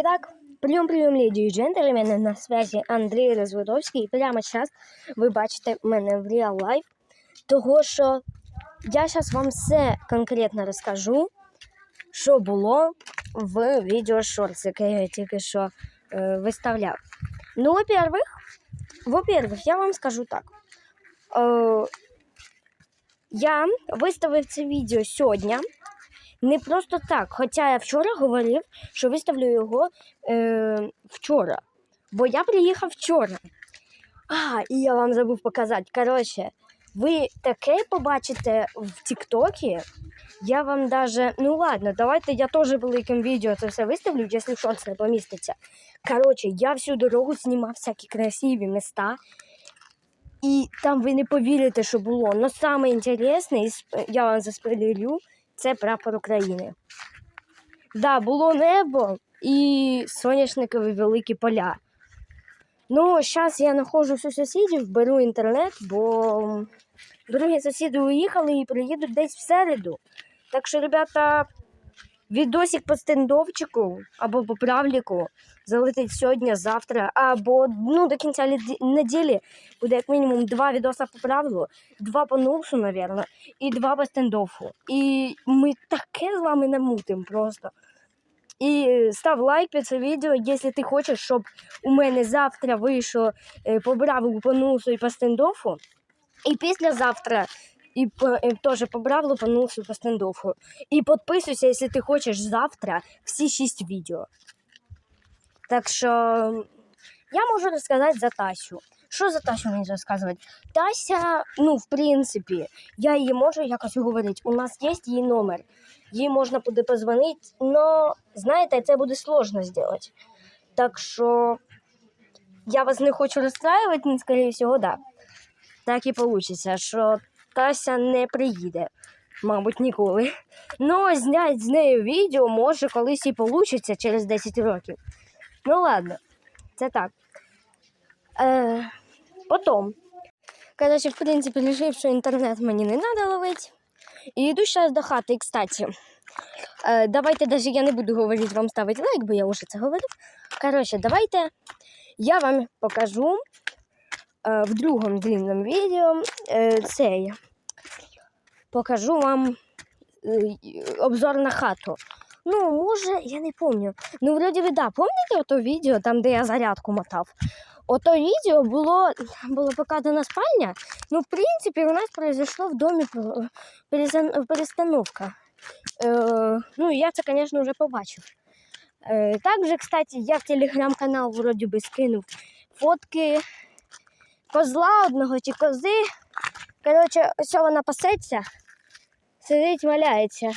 Итак, прием-прием, леді і джентльмени, на связі Андрій Розводовський. І прямо зараз ви бачите мене в Real Life, того що я зараз вам все конкретно розкажу, що було в відео Shorts, яке я тільки що е, виставляв. Ну, во-первых, во-первых, я вам скажу так. Е, я виставив це відео сьогодні. Не просто так, хоча я вчора говорив, що виставлю його е, вчора. Бо я приїхав вчора. А, і я вам забув показати. Коротше, ви таке побачите в Тіктокі. Я вам даже. Ну ладно, давайте я теж великим відео це все виставлю, якщо шорт не поміститься. Коротше, я всю дорогу знімав всякі красиві міста. І там ви не повірите, що було. Но саме інтересне, я вам заспойлерю, це прапор України. Да, було небо і соняшникові великі поля. Ну, зараз я знаходжусь у сусідів, беру інтернет, бо другі сусіди уїхали і приїдуть десь в середу. Так що, ребята, відосик по стендовчику або по правліку залетить сьогодні, завтра, або ну, до кінця неділі буде як мінімум два відоса по правилу, два по нурсу, мабуть, і два по стендофу. І ми таке з вами намутимо просто. І став лайк під це відео, якщо ти хочеш, щоб у мене завтра вийшло е, по бравлу, по нурсу і по стендофу. І післязавтра і по, е, теж по бравлу, по нурсу і по стендофу. І підписуйся, якщо ти хочеш завтра всі шість відео. Так що я можу розказати за Тасю. Що за Тасю мені розказувати? Тася, ну, в принципі, я її можу якось уговорити. У нас є її номер. Їй можна буде позвонити, але, знаєте, це буде сложно зробити. Так що я вас не хочу розстраювати, але, скоріше всього, да. Так і вийде, що Тася не приїде, мабуть, ніколи. Ну, зняти з нею відео може колись і вийде через 10 років. Ну ладно, це так. Е, потім. Короче, в принципі, рішив, що інтернет мені не треба ловити. І йду зараз до хати. І, кстати, е, давайте даже я не буду говорити вам ставити лайк, бо я вже це говорив. Короче, давайте я вам покажу е, в другому длинному відео е, цей. Покажу вам е, обзор на хату. Ну, може, я не пам'ятаю. Ну, вроді ви, да, пам'ятаєте ото відео, там, де я зарядку мотав? Ото відео було, було показана спальня. Ну, в принципі, у нас произошло в домі перестановка. Е, ну, я це, звісно, вже побачив. Е, також, кстати, я в телеграм-канал вроді би скинув фотки козла одного чи кози. Коротше, ось вона пасеться, сидить, валяється.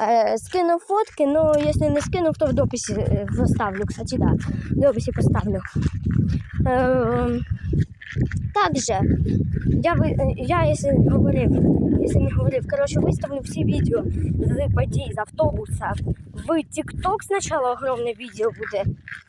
Е, скинув фотки, ну, якщо не скинув, то в дописі поставлю, кстати, да. В дописі поставлю. Также, я, я якщо говорив, якщо не говорив, коротше, виставлю всі відео з подій, з автобуса. В TikTok спочатку огромне відео буде.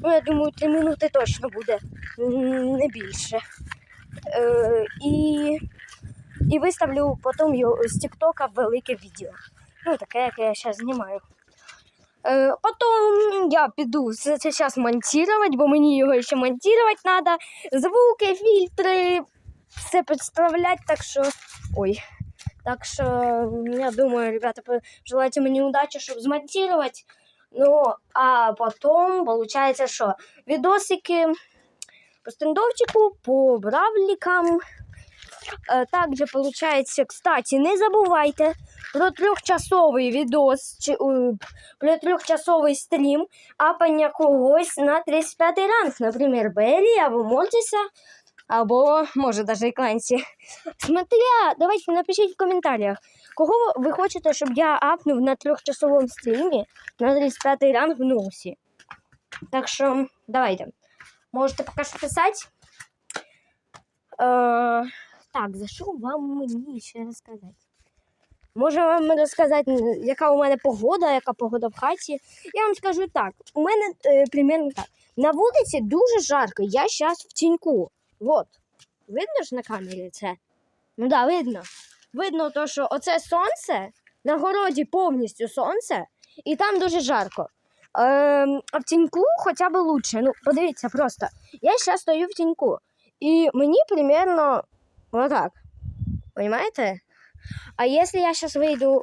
Ну, я думаю, 3 минути точно буде, не більше. Е, і, і виставлю потім з TikTok велике відео. Ну, таке, яке я зараз знімаю. Е, потім я піду це, зараз монтувати, бо мені його ще монтувати треба. Звуки, фільтри, все підставляти, так що. Ой. Так що, я думаю, ребята, желайте мені удачі, щоб змонтувати. Ну, а потім, виходить, що відосики по стендовчику, по бравлікам. Е, Также получается, кстати, не забувайте про трьохчасовий відос, чи, про трьохчасовий стрім, апання когось на 35 ранг, наприклад, Беллі або Мортіса, або, може, даже і Кланці. Смотря, давайте напишіть в коментарях, кого ви хочете, щоб я апнув на трьохчасовому стрімі на 35 ранг в Нурсі. Так що, давайте. Можете поки що писати. Е, так, за що вам мені ще розказати? Може вам розказати, яка у мене погода, яка погода в хаті. Я вам скажу так: у мене е, примерно так. На вулиці дуже жарко, я зараз в тіньку. Вот. Видно ж на камері це? Ну так, да, видно. Видно, то, що оце сонце, на городі повністю сонце, і там дуже жарко. Ем, а в тіньку хоча б лучше. Ну, подивіться просто. Я зараз стою в тіньку. І мені примерно отак. Понимаете? А якщо я зараз вийду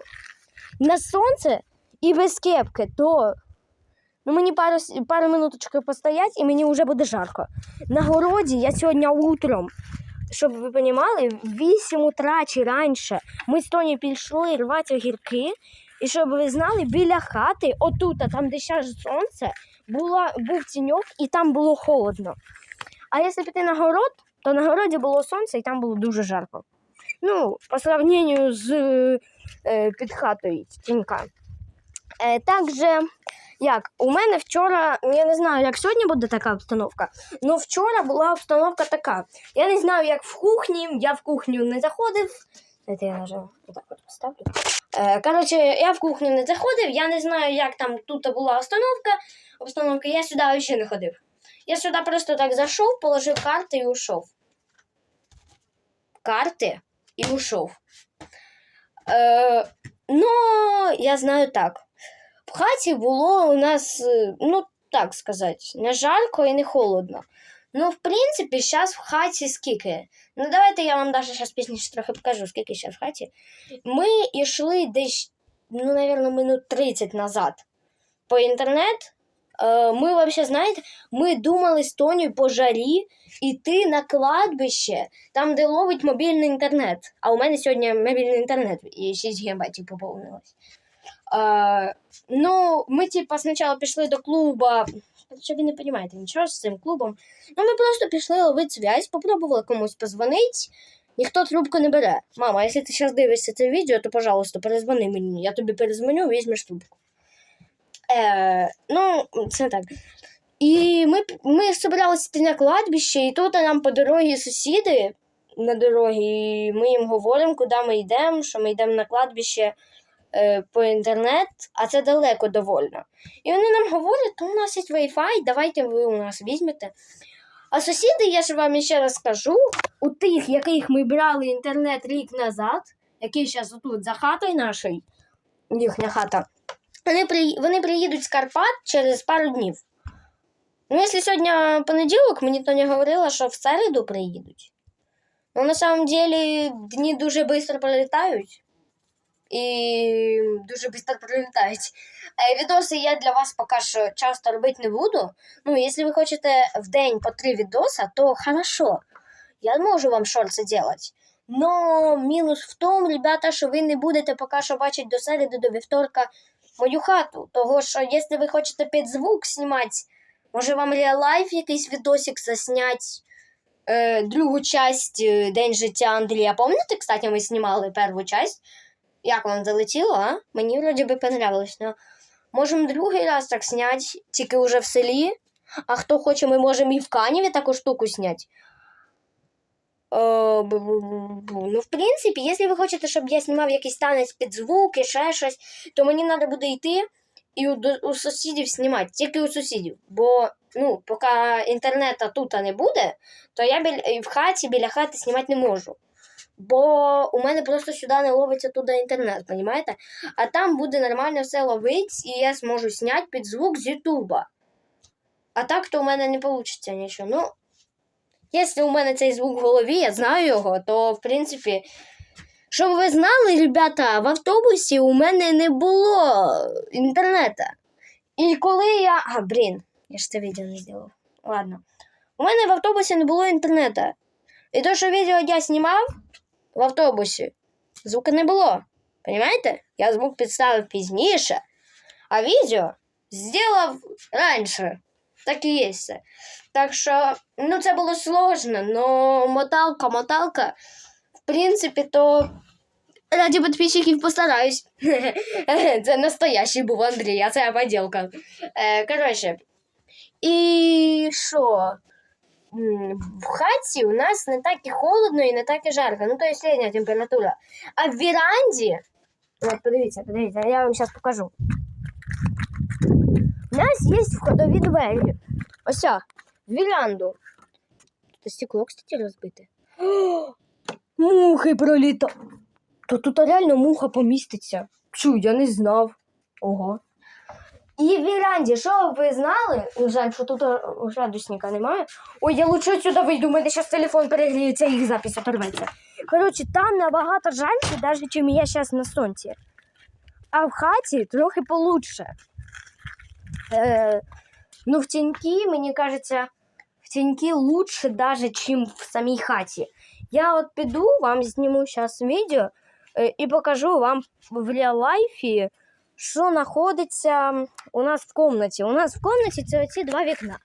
на сонце і без кепки, то ну, мені пару, пару минуточок постоять і мені вже буде жарко. На городі я сьогодні утром, щоб ви розуміли, в 8 утра чи раніше ми з Тоні пішли рвати огірки. І щоб ви знали, біля хати, отут, там, де зараз сонце, була, був тіньок і там було холодно. А якщо піти на город, то на городі було сонце і там було дуже жарко. Ну, по сравнению з е, під хатою тінька. Е, також, як, у мене вчора, я не знаю, як сьогодні буде така обстановка, але вчора була обстановка така. Я не знаю, як в кухні, я в кухню не заходив. Дайте я нажав, отак от поставлю. Е, коротше, я в кухню не заходив, я не знаю, як там тут була обстановка. Обстановка, я сюди ще не ходив. Я сюди просто так зайшов, положив карти і ушов. Карти і ушов. Е, ну, я знаю так. В хаті було у нас, е, ну, так сказати, не жарко і не холодно. Ну, в принципі, зараз в хаті скільки? Ну, давайте я вам навіть зараз пізніше трохи покажу, скільки зараз в хаті. Ми йшли десь, ну, напевно, минут 30 назад по інтернет. Е, Ми взагалі, знаєте, ми думали з Тонею по жарі йти на кладбище, там, де ловить мобільний інтернет. А у мене сьогодні мобільний інтернет і 6 гігабайтів поповнилось. Е, ну, ми, типа, спочатку пішли до клуба. Що ви не розумієте нічого з цим клубом. Ну, ми просто пішли ловити зв'язь, попробували комусь позвонити. Ніхто трубку не бере. Мама, якщо ти зараз дивишся це відео, то, пожалуйста, перезвони мені. Я тобі перезвоню, візьмеш трубку. Е, ну, це так. І ми, ми збиралися йти на кладбище, і тут нам по дорозі сусіди на дорогі, ми їм говоримо, куди ми йдемо, що ми йдемо на кладбище е, по інтернет, а це далеко довольно. І вони нам говорять, то у нас є Wi-Fi, давайте ви у нас візьмете. А сусіди, я ж вам ще раз скажу, у тих, яких ми брали інтернет рік назад, які зараз тут за хатою нашою, їхня хата, вони, при... вони приїдуть з Карпат через пару днів. Ну, якщо сьогодні понеділок, мені Тоня говорила, що в середу приїдуть. Ну, на самом деле, дні дуже швидко пролітають. І дуже швидко пролітають. Е, Відоси я для вас поки що часто робити не буду. Ну, якщо ви хочете в день по три відоса, то хорошо. Я можу вам шорти делать. Но мінус в тому, ребята, що ви не будете поки що бачити до середи, до вівторка мою хату. Того що, якщо ви хочете під звук знімати, може вам реал-лайф якийсь відосик заснять. Е, другу часть е, День життя Андрія. Пам'ятаєте, кстати, ми знімали першу часть? Як вам залетіло, а? Мені вроді би понравилось. Но можемо другий раз так зняти, тільки вже в селі. А хто хоче, ми можемо і в Каніві таку штуку зняти. Е, бу-бу-бу-бу. Ну, в принципі, якщо ви хочете, щоб я знімав якийсь танець під звук і ще щось, то мені треба буде йти і у, у сусідів знімати, тільки у сусідів. Бо ну, поки інтернету тут не буде, то я біль... в хаті біля хати знімати не можу. Бо у мене просто сюди не ловиться туди інтернет, розумієте? А там буде нормально все ловити, і я зможу зняти під звук з Ютуба. А так то у мене не вийде нічого. Ну, якщо у мене цей звук в голові, я знаю його, то в принципі. Щоб ви знали, ребята, в автобусі у мене не було інтернету. І коли я. А, блін, я ж це відео не зробив. Ладно. У мене в автобусі не було інтернету. І то, що відео я знімав в автобусі, звука не було. Понимаєте? Я звук підставив пізніше, а відео зробив раніше. Так і є все. Так що, ну, це було сложно, но моталка, моталка, в принципі, то раді підписчиків постараюсь. Це настоящий був Андрій, а це поділка. Е, коротше, і що? В хаті у нас не так і холодно і не так і жарко. Ну, то є середня температура. А в веранді. От, подивіться, подивіться, я вам зараз покажу. У нас є входові двері. Ось, в веранду. Тут стекло, кстати, розбите. Мухи проліта. То тут реально муха поміститься. Чу, я не знав. Ого. І в віранді, що ви знали? Жаль, що тут е, градусника немає. Ой, я лучше сюди вийду, у мене зараз телефон перегріється і запись оторветься. Коротше, там набагато жарче, навіть ніж я зараз на сонці. А в хаті трохи получше. Е, ну, в тіньки, мені кажеться, в тіньки лучше даже, чим в самій хаті. Я от піду, вам зніму зараз відео е, і покажу вам в реал-лайфі, що знаходиться у нас в комнаті. У нас в комнаті це оці два вікна.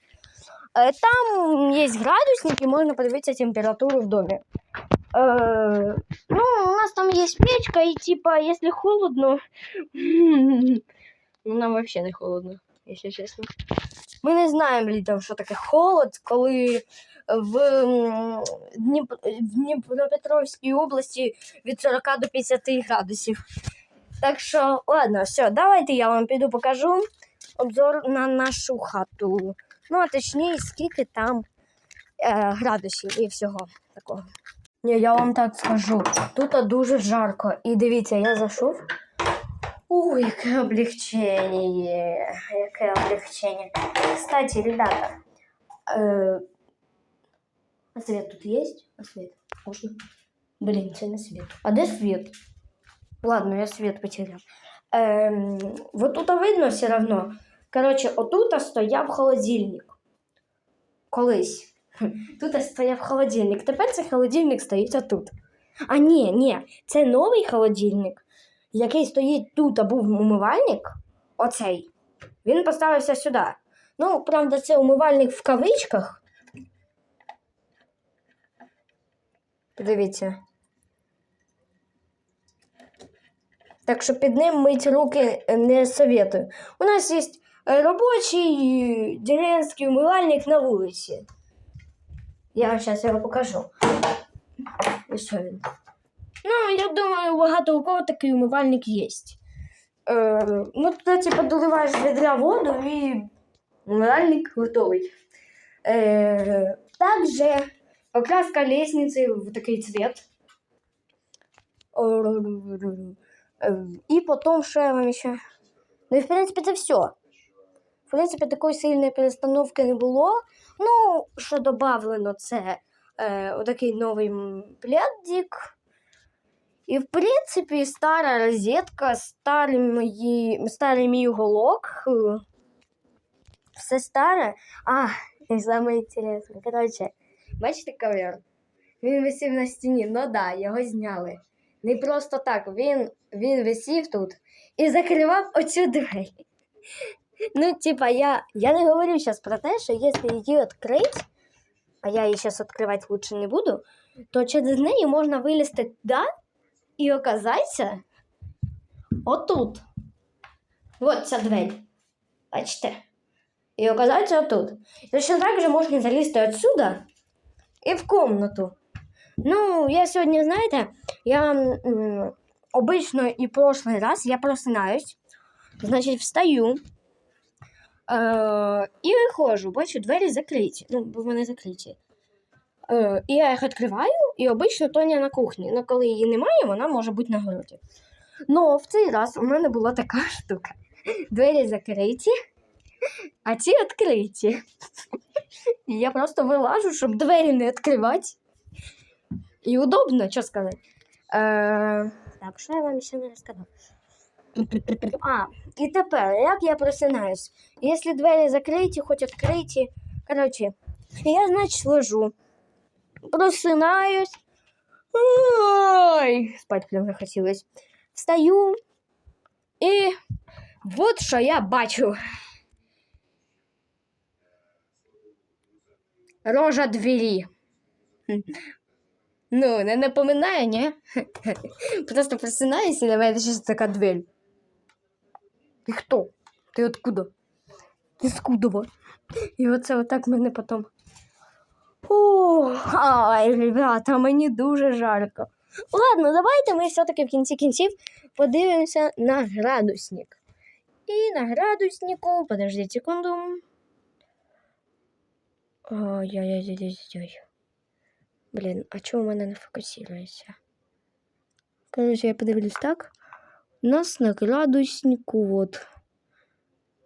Е, Там є градусник і можна подивитися температуру в домі. Е, ну, у нас там є печка, і типа, якщо холодно, ну нам взагалі не холодно, якщо чесно. Ми не знаємо літом, що таке холод, коли в, Дніп... Дніпропетровській області від 40 до 50 градусів. Так що, ладно, все, давайте я вам піду покажу обзор на нашу хату. Ну, а точніше, скільки там е, градусів і всього такого. Ні, я вам так скажу. Тут дуже жарко. І дивіться, я зайшов. Ой, яке облегчення. Яке облегчення. Кстати, ребята, э, а свет тут есть? А свет? Можно? Блин, це не свет. А де свет? Ладно, я свет потерял. Ем, вот тут видно все равно. Короче, отут стояв холодильник. Колись. Тут стояв холодильник. Тепер цей холодильник стоїть отут. А ні, ні, це новий холодильник, який стоїть тут, а був умивальник. Оцей. Він поставився сюди. Ну, правда, це умивальник в кавичках. Подивіться. Так що під ним мить руки не советую. У нас є е, робочий деревенський умивальник на вулиці. Я зараз його покажу. І що він? Ну, я думаю, багато у кого такий умивальник є. Е, ну, туди, типу, доливаєш з відра воду і умивальник готовий. Е, также покраска лестницы в такий цвет. І потім що я вам ще. Ну і в принципі це все. В принципі, такої сильної перестановки не було. Ну, що додавлено, це е, отакий новий пледик. І, в принципі, стара розетка, старий, мої, старий мій уголок. Все старе. А, і саме. Коротше, бачите ковер? Він висів на стіні. Ну да, його зняли. Не просто так. Він, він висів тут і закривав оцю двері. Ну, типа, я, я не говорю зараз про те, що якщо її відкрити, а я її зараз відкривати лучше не буду, то через неї можна вилізти туди і оказатися отут. От ця двері. Бачите? І оказатися отут. Точно так же можна залізти отсюда і в комнату. Ну, я сьогодні, знаєте, я м, обично і прошлый раз я просинаюсь, значить, встаю е, і виходжу, бачу, двері закриті. Ну, бо вони закриті. Е, і я їх відкриваю, і обично Тоня на кухні. Ну, коли її немає, вона може бути на городі. Ну, в цей раз у мене була така штука. Двері закриті, а ці відкриті. Я просто вилажу, щоб двері не відкривати. І удобно, що сказати. Е, так, що я вам ще не розказав? А, і тепер, як я просинаюсь? Якщо двері закриті, хоч відкриті. Коротше, я, значить, лежу. Просинаюсь. Ой, спать прям захотілось. Встаю. І от що я бачу. Рожа двері. Ну, не напоминає, ні? Просто просинаюся і на мене щось така дверь. Ти хто? Ти откуда? Ти скудова. І оце отак мене потім. О, ай, ребята, мені дуже жарко. Ладно, давайте ми все-таки в кінці кінців подивимося на градусник. І на градуснику, подождіть секунду. Ой-ой-ой-ой-ой. Блін, а чого у мене не фокусується? Короче, я подивлюсь так. У нас на градуснику от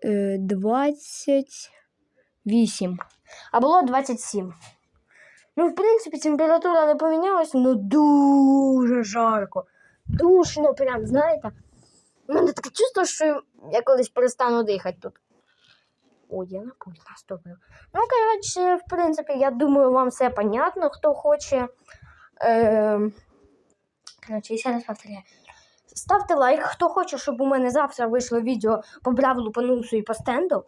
е, 28. А було 27. Ну, в принципі, температура не помінялась, але дуже жарко. Душно, прям, знаєте. У мене таке чувство, що я колись перестану дихати тут. Ой, я на пульт наступив. Ну, коротше, в принципі, я думаю, вам все понятно, хто хоче. Е, коротше, ще раз повторяю. Ставте лайк, хто хоче, щоб у мене завтра вийшло відео по бравлу, по нусу і по стенду.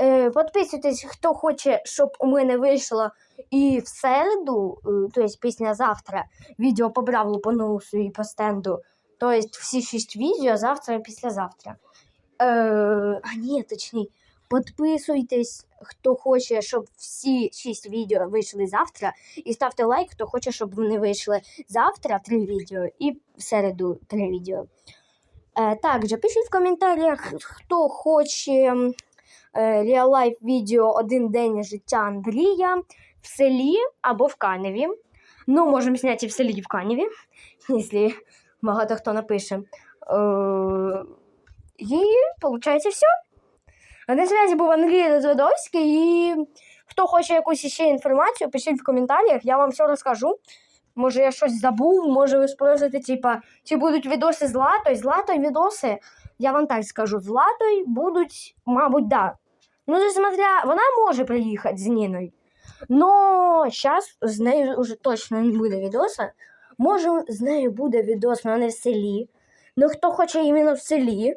Е, підписуйтесь, хто хоче, щоб у мене вийшло і в середу, е, тобто післязавтра, відео по бравлу, по нусу і по стенду. Тобто всі шість відео завтра і післязавтра. Е, а ні, точніше. Підписуйтесь, хто хоче, щоб всі шість відео вийшли завтра. І ставте лайк, хто хоче, щоб вони вийшли завтра три відео і в середу три відео. Е, також пишіть в коментарях, хто хоче м, е, реал-лайф відео один день життя Андрія в селі або в Каневі. Ну, можемо зняти в селі, і в Каневі, якщо багато хто напише. Е, і виходить все. На зв'язі був Андрій Розводовський, і хто хоче якусь ще інформацію, пишіть в коментарях, я вам все розкажу. Може, я щось забув, може ви спросите, типа, чи будуть відоси з Латою. З Латою відоси, я вам так скажу, з Латою будуть, мабуть, да. Ну, це вона може приїхати з Ніною. Но зараз з нею вже точно не буде відоса. Може, з нею буде відос, але не в селі. Ну, хто хоче іменно в селі,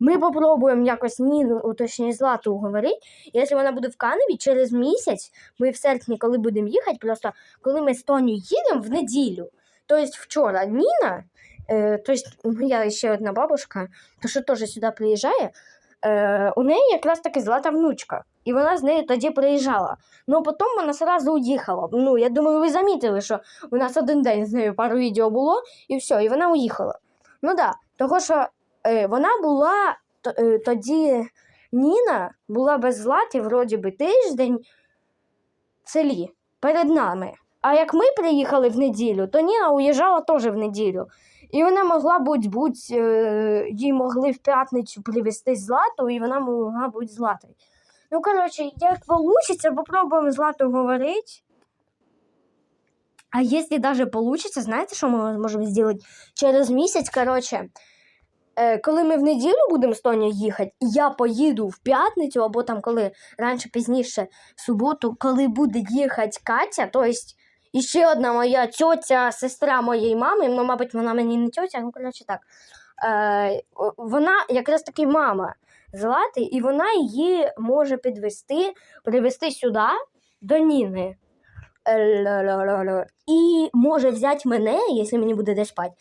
ми попробуємо якось Ніну, точніше Злату уговорити. Якщо вона буде в Каневі, через місяць, ми в серпні, коли будемо їхати, просто коли ми з Тоню їдемо в неділю. Тобто вчора Ніна, е, тобто моя ще одна бабушка, то що теж сюди приїжджає, е, у неї якраз таки злата внучка. І вона з нею тоді приїжджала. Ну потім вона одразу уїхала. Ну, я думаю, ви замітили, що у нас один день з нею пару відео було, і все, і вона уїхала. Ну так, да, того що вона була е, тоді Ніна була без златі, вроді би, тиждень в селі перед нами. А як ми приїхали в неділю, то Ніна уїжджала теж в неділю. І вона могла бути, будь, е, їй могли в п'ятницю привезти злату, і вона могла бути златою. Ну, коротше, як вийде, попробуємо злату говорити. А якщо навіть вийде, знаєте, що ми можемо зробити? Через місяць, коротше, е, коли ми в неділю будемо з Тоня їхати, я поїду в п'ятницю, або там коли раніше пізніше в суботу, коли буде їхати Катя, тобто і ще одна моя тьотя, сестра моєї мами, ну, мабуть, вона мені не тьотя, ну, коротше так. Е, вона якраз таки мама Злати, і вона її може підвести, привезти сюди до Ніни. Ля-ля-ля-ля. І може взяти мене, якщо мені буде де спати.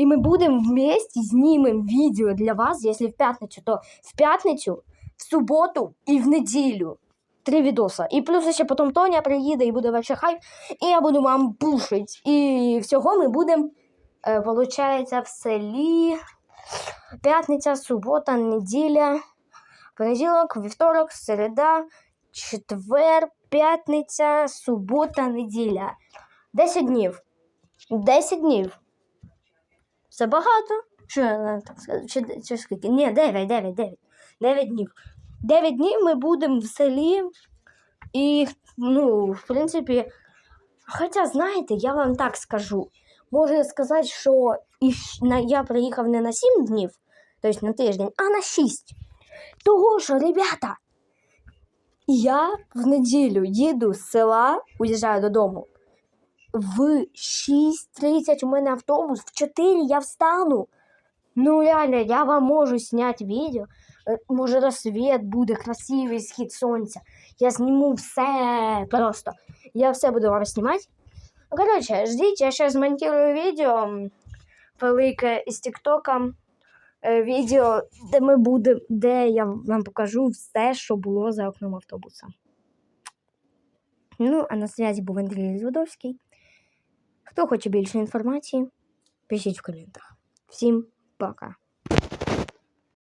І ми будемо вместе знімемо відео для вас, якщо в п'ятницю, то в п'ятницю, в суботу і в неділю. Три відоса. І плюс ще потім Тоня приїде і буде вообще хайп, і я буду вам пушить. І всього ми будемо, е, получається, в селі. П'ятниця, субота, неділя, понеділок, вівторок, середа, четвер, п'ятниця, субота, неділя. 10 днів. 10 днів. Це багато. Що я так скажу? Чи, чи скільки? Ні, 9, 9, 9. 9 днів. 9 днів ми будемо в селі. І, ну, в принципі, хоча, знаєте, я вам так скажу. Можу сказати, що я приїхав не на 7 днів, тобто на тиждень, а на 6. Того що, ребята, я в неділю їду з села, уїжджаю додому. В 6.30 у мене автобус, в 4 я встану. Ну, реально, я вам можу зняти відео. Е, Може, розсвіт буде, красивий схід сонця. Я зніму все просто. Я все буду вам знімати. Коротше, ждіть, я ще змонтую відео велике із Тіктока. Е, Відео, де ми будемо, де я вам покажу все, що було за окном автобуса. Ну, а на зв'язі був Андрій Зводовський. Хто хоче більше інформації, пишіть в коментах. Всім пока.